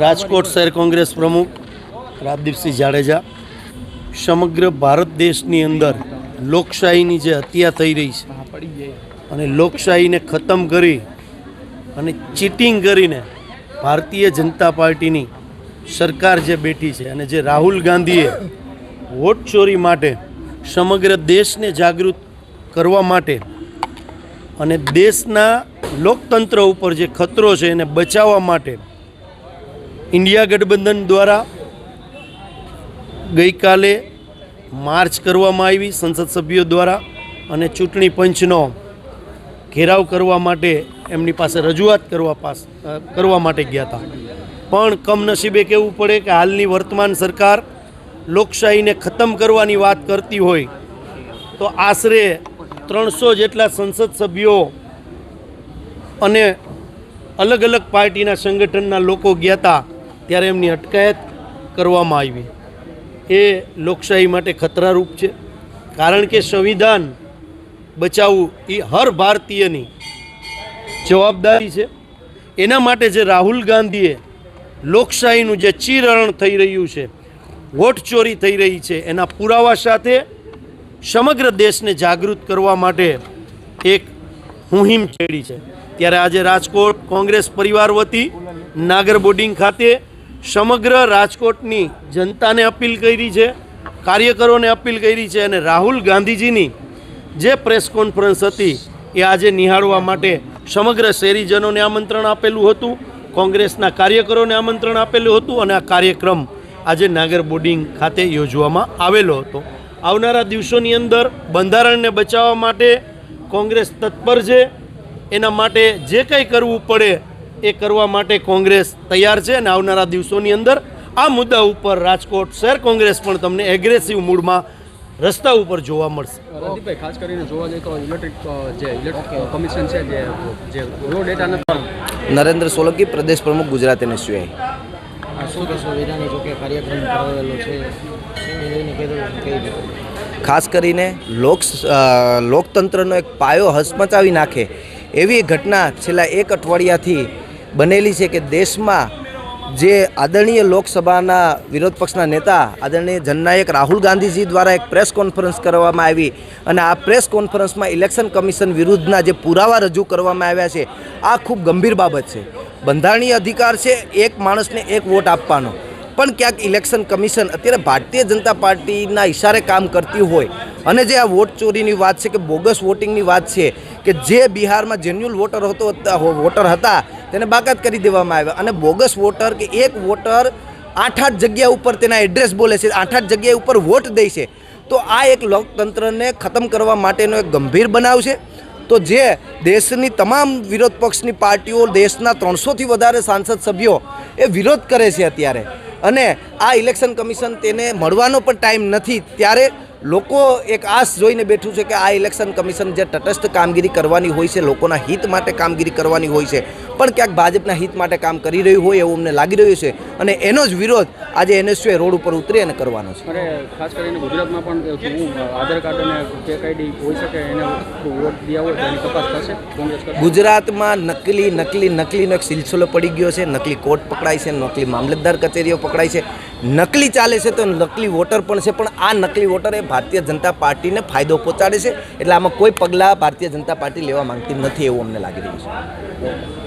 રાજકોટ શહેર કોંગ્રેસ પ્રમુખ રાજદીપસિંહ જાડેજા, સમગ્ર ભારત દેશની અંદર લોકશાહીની જે હત્યા થઈ રહી છે અને લોકશાહીને ખતમ કરી અને ચીટિંગ કરીને ભારતીય જનતા પાર્ટીની સરકાર જે બેઠી છે અને જે રાહુલ ગાંધીએ વોટ ચોરી માટે સમગ્ર દેશને જાગૃત કરવા માટે અને દેશના લોકતંત્ર ઉપર જે ખતરો છે એને બચાવવા માટે ઇન્ડિયા ગઠબંધન દ્વારા ગઈકાલે માર્ચ કરવામાં આવી સંસદ સભ્યો દ્વારા અને ચૂંટણી પંચનો ઘેરાવ કરવા માટે એમની પાસે રજૂઆત કરવા પાસ કરવા માટે ગયા હતા. પણ કમનસીબે કહેવું પડે કે હાલની વર્તમાન સરકાર લોકશાહીને ખતમ કરવાની વાત કરતી હોય તો આશરે ત્રણસો જેટલા સંસદ સભ્યો અને અલગ અલગ પાર્ટીના સંગઠનના લોકો ગયા હતા ત્યારે એમની અટકાયત કરવામાં આવી. એ લોકશાહી માટે ખતરારૂપ છે. કારણ કે સંવિધાન બચાવવું એ હર ભારતીયની જવાબદારી છે. એના માટે જે રાહુલ ગાંધીએ લોકશાહીનું જે ચીરણ થઈ રહ્યું છે, વોટ ચોરી થઈ રહી છે, એના પુરાવા સાથે સમગ્ર દેશને જાગૃત કરવા માટે એક મુહિમ છેડી છે. ત્યારે આજે રાજકોટ કોંગ્રેસ પરિવાર વતી નાગર બોર્ડિંગ ખાતે સમગ્ર રાજકોટની જનતાને અપીલ કરી છે, કાર્યકરોને અપીલ કરી છે અને રાહુલ ગાંધીજીની જે પ્રેસ કોન્ફરન્સ હતી એ આજે નિહાળવા માટે સમગ્ર શહેરીજનોને આમંત્રણ આપેલું હતું, કોંગ્રેસના કાર્યકરોને આમંત્રણ આપેલું હતું અને આ કાર્યક્રમ આજે નાગર બોર્ડિંગ ખાતે યોજવામાં આવેલો હતો. આવનારા દિવસોની અંદર બંધારણને બચાવવા માટે કોંગ્રેસ તત્પર છે એના માટે જે કંઈ કરવું પડે એ કરવા માટે કોંગ્રેસ તૈયાર છે અને આવનારા દિવસોની અંદર આ મુદ્દા ઉપર રાજકોટ શહેર કોંગ્રેસ પણ તમને એગ્રેસિવ મૂડમાં રસ્તા ઉપર જોવા મળશે. રણદીપભાઈ ખાસ કરીને જોવા જઈએ તો ઇલેક્ટ્રિક જે ઇલેક્ટ્રિક કમિશન છે જે જે રો ડેટા નરેન્દ્ર સોલંકી પ્રદેશ પ્રમુખ ગુજરાત એનએસયુઆઈ ખાસ કરીને લોક લોકતંત્રનો એક પાયો હસમચાવી નાખે એવી ઘટના છેલ્લા એક અઠવાડિયાથી બનેલી છે કે દેશમાં જે આદરણીય લોકસભાના વિરોધ પક્ષના નેતા આદરણીય જનનાયક રાહુલ ગાંધીજી દ્વારા એક પ્રેસ કોન્ફરન્સ કરવામાં આવી અને આ પ્રેસ કોન્ફરન્સમાં ઇલેક્શન કમિશન વિરુદ્ધના જે પુરાવા રજૂ કરવામાં આવ્યા છે, આ ખૂબ ગંભીર બાબત છે. બંધારણીય અધિકાર છે એક માણસને એક વોટ આપવાનો. પણ ક્યાંક ઇલેક્શન કમિશન અત્યારે ભારતીય જનતા પાર્ટીના ઇશારે કામ કરતી હોય અને જે આ વોટ ચોરીની વાત છે કે બોગસ વોટિંગની વાત છે કે જે બિહારમાં જેન્યુઅલ વોટર હતો વોટર હતા, તેને બાકાત કરી દેવામાં આવ્યા. અને બોગસ વોટર કે એક વોટર આઠ આઠ જગ્યા ઉપર તેના એડ્રેસ બોલે છે, આઠ આઠ જગ્યા ઉપર વોટ દે છે. તો આ એક લોકતંત્રને ખતમ કરવા માટેનો એક ગંભીર બનાવ છે. તો જે દેશની તમામ વિરોધ પક્ષની પાર્ટીઓ દેશના ત્રણસોથી વધારે સાંસદ સભ્યો એ વિરોધ કરે છે અત્યારે. અને આ ઇલેક્શન કમિશન તેને મળવાનો પણ ટાઈમ નથી. ત્યારે લોકો એક આશ જોઈને બેઠું છે કે આ ઇલેક્શન કમિશન જે તટસ્થ કામગીરી કરવાની હોય છે, લોકોના હિત માટે કામગીરી કરવાની હોય છે. પણ ક્યાંક ભાજપના હિત માટે કામ કરી રહ્યું હોય એવું અમને લાગી રહ્યું છે. અને એનો જ વિરોધ આજે એનએસયુએ રોડ ઉપર ઉતરી અને કરવાનો છે. ખાસ કરીને ગુજરાતમાં પણ આધાર કાર્ડ અને ચેક આઈડી હોઈ શકે એને વોટ દિયા હોય તો તપાસ થશે? કોંગ્રેસ ગુજરાતમાં નકલી નકલી નકલીનો એક સિલસિલો પડી ગયો છે. નકલી કોર્ટ પકડાય છે નકલી મામલતદાર કચેરીઓ પકડાય છે. નકલી ચાલે છે તો નકલી વોટર પણ છે પણ આ નકલી વોટર એ ભારતીય જનતા પાર્ટીને ફાયદો પહોંચાડે છે. એટલે આમાં કોઈ પગલાં ભારતીય જનતા પાર્ટી લેવા માંગતી નથી એવું અમને લાગી રહ્યું છે.